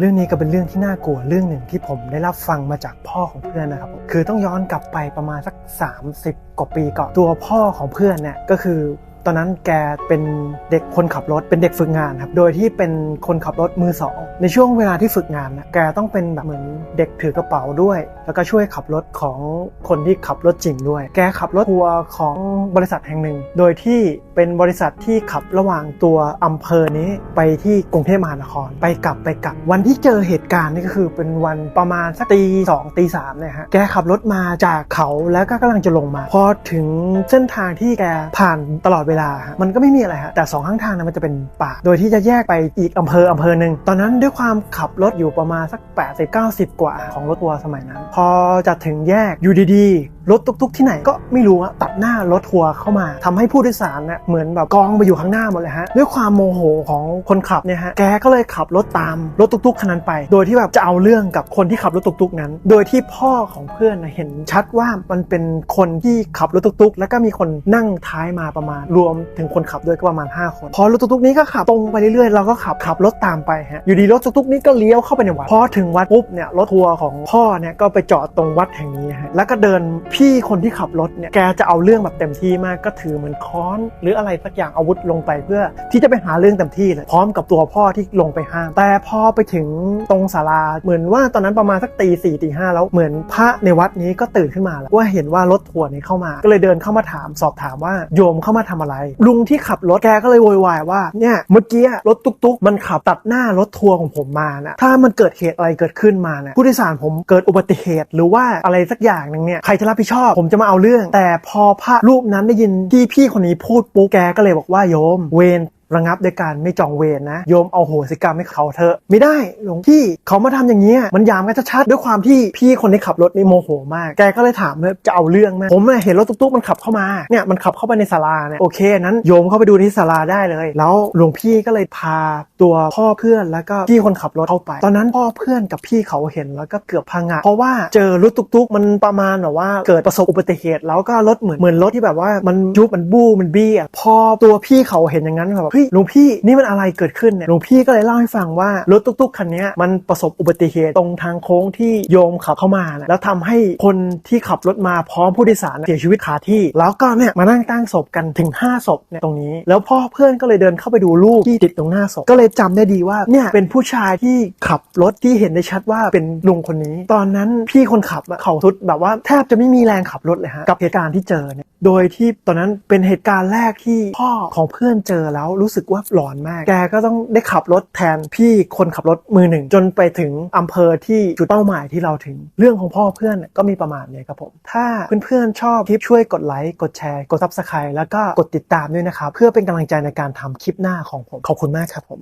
เรื่องนี้ก็เป็นเรื่องที่น่ากลัวเรื่องหนึ่งที่ผมได้รับฟังมาจากพ่อของเพื่อนนะครับคือต้องย้อนกลับไปประมาณสัก 30 กว่าปีก่อนตัวพ่อของเพื่อนเนี่ยก็คือตอนนั้นแกเป็นเด็กคนขับรถเป็นเด็กฝึกงานครับ โดยที่เป็นคนขับรถมือสอง ในช่วงเวลาที่ฝึกงานนะแกต้องเป็นแบบเหมือนเด็กถือกระเป๋าด้วย แล้วก็ช่วยขับรถของคนที่ขับรถจริงด้วย แกขับรถทัวร์ของบริษัทแห่งหนึ่ง โดยที่เป็นบริษัทที่ขับระหว่างตัวอำเภอนี้ไปที่กรุงเทพมหานคร ไปกลับไปกลับ วันที่เจอเหตุการณ์นี่ก็คือเป็นวันประมาณสักตีสองตีสามเนี่ยฮะแกขับรถมาจากเขาแล้วก็กำลังจะลงมา พอถึงเส้นทางที่แกผ่านตลอดเวลาฮะมันก็ไม่มีอะไรฮะแต่สองข้างทางเนมันจะเป็นป่า โดยที่จะแยกไปอีกอำเภออำเภอหนึ่งตอนนั้นด้วยความขับรถอยู่ประมาณสัก 80 90 กว่าของรถทัวสมัยนั้น พอจะถึงแยกอยู่ดีๆรถตุกๆ ที่ไหนก็ไม่รู้อะตัดหน้ารถทัวร์เข้ามาทำให้ผู้โดยสารเนี่ยเหมือนแบบกองไปอยู่ข้างหน้าหมดเลยฮะด้วยความโมโหของคนขับเนี่ยฮะแกก็เลยขับรถตามรถตุกๆคันนั้นไป โดยที่แบบจะเอาเรื่องกับคนที่ขับรถตุกๆนั้น โดยที่พ่อของเพื่อนนะเห็นชัดว่ามันเป็นคนที่ขับรถตุกๆ แล้วก็มีคนนั่งท้ายมาประมาณ รวมถึงคนขับด้วยก็ประมาณ 5 คน พอรถตุกๆนี้ก็ขับตรงไปเรื่อยๆเราก็ขับขับรถตามไปฮะอยู่ดีรถตุกๆนี้ก็เลี้ยวเข้าไปในวัดพอถึงวัดปุ๊บเนี่ยรถทัวร์ของพ่อเนี่ยก็ไปจอดตรงวัดแห่งนี้ฮะแล้วก็เดินพี่คนที่ขับรถเนี่ยแกจะเอาเรื่องแบบเต็มที่มากก็ถือเหมือนค้อน หรืออะไรสักอย่างอาวุธลงไปเพื่อ ที่จะไปหาเรื่องเต็มที่เลยพร้อมกับตัวพ่อที่ลงไปห้ามแต่พอไปถึงตรงศาลาเหมือนว่าตอนนั้นประมาณสักตีสี่ตีห้าแล้วเหมือนพระในวัดนี้ก็ตื่นขึ้นมาแล้วว่าเห็นว่ารถทัวร์นี้เข้ามา ก็เลยเดินเข้ามาถามสอบถามว่าโยมเข้ามาทำอะไร ลุงที่ขับรถแกก็เลยโวยวายว่าเนี่ยเมื่อกี้รถตุ๊กๆ มันขับตัดหน้ารถทัวร์ของผมมานะถ้ามันเกิดเหตุอะไรเกิดขึ้นมาเนี่ยผู้โดยสารผมเกิดอุบัติเหตุหรือว่าอะไรสักอย่างนึงเนี่ยใครจะรับผิดชอบ ผมจะมาเอาเรื่อง แต่พอพระรูปนั้นได้ยินที่พี่คนนี้พูดปุ๊บแกก็เลยบอกว่าโยม เวร ระงับด้วยการไม่จองเวรนะ โยมเอาโหสิกรรมให้เขาเถอะ ไม่ได้หลวงพี่เขามาทำอย่างนี้ยมันยามกันชัดๆด้วยความที่พี่คนที่ขับรถนี่โมโหมาก แกก็เลยถามว่าจะเอาเรื่องไหมผมเห็นรถตุ๊กๆมันขับเข้ามาเนี่ยมันขับเข้าไปในศาลาเนี่ยโอเคนั้นโยมเข้าไปดูที่ศาลาได้เลย แล้วหลวงพี่ก็เลยพาตัวพ่อเพื่อนแล้วก็พี่คนขับรถเข้าไป ตอนนั้นพ่อเพื่อนกับพี่เขาเห็นแล้วก็เกือบพังงะเพราะว่าเจอรถตุ๊กๆมันประมาณแบบว่าเกิดประสบอุบัติเหตุ แล้วก็รถเหมือนเหมือนรถที่แบบว่ามันยุบมันบู้มันบี้อะพอตัวพี่เขาเห็นอย่างนั้นแบบฮ้ยหลวงพี่นี่มันอะไรเกิดขึ้นเนี่ยหลวงพี่ก็เลยเล่าให้ฟังว่ารถตุ๊กๆคันนี้มันประสบอุบัติเหตุตรงทางโค้งที่โยมขับเข้ามานะแล้วทำให้คนที่ขับรถมาพร้อมผู้โดยสารเสียชีวิตคาที่ แล้วก็เนี่ยมานั่งตั้งศพกันถึง 5 ศพเนี่ยตรงนี้ แล้วพ่อเพื่อนก็เลยเดินเข้าไปดูรูปที่ติดตรงหน้าศพก็เลยจำได้ดีว่าเนี่ยเป็นผู้ชายที่ขับรถที่เห็นได้ชัดว่าเป็นลุงคนนี้ ตอนนั้นพี่คนขับเขาทุดแบบว่าแทบจะไม่มีแรงขับรถเลยฮะกับเหตุการณ์ที่เจอเนี่ยโดยที่ตอนนั้นเป็นเหตุการณ์แรกที่พ่อของเพื่อนเจอแล้วรูู้้สึกว่าหลอนมาก แกก็ต้องได้ขับรถแทนพี่คนขับรถมือหนึ่ง จนไปถึงอำเภอที่จุดเป้าหมายที่เราถึง เรื่องของพ่อเพื่อนก็มีประมาณนี้ครับผม ถ้าเพื่อนๆชอบคลิปช่วยกดไลค์กดแชร์ กดซับสไครต์แล้วก็กดติดตามด้วยนะครับ เพื่อเป็นกำลังใจในการทำคลิปหน้าของผมขอบคุณมากครับผม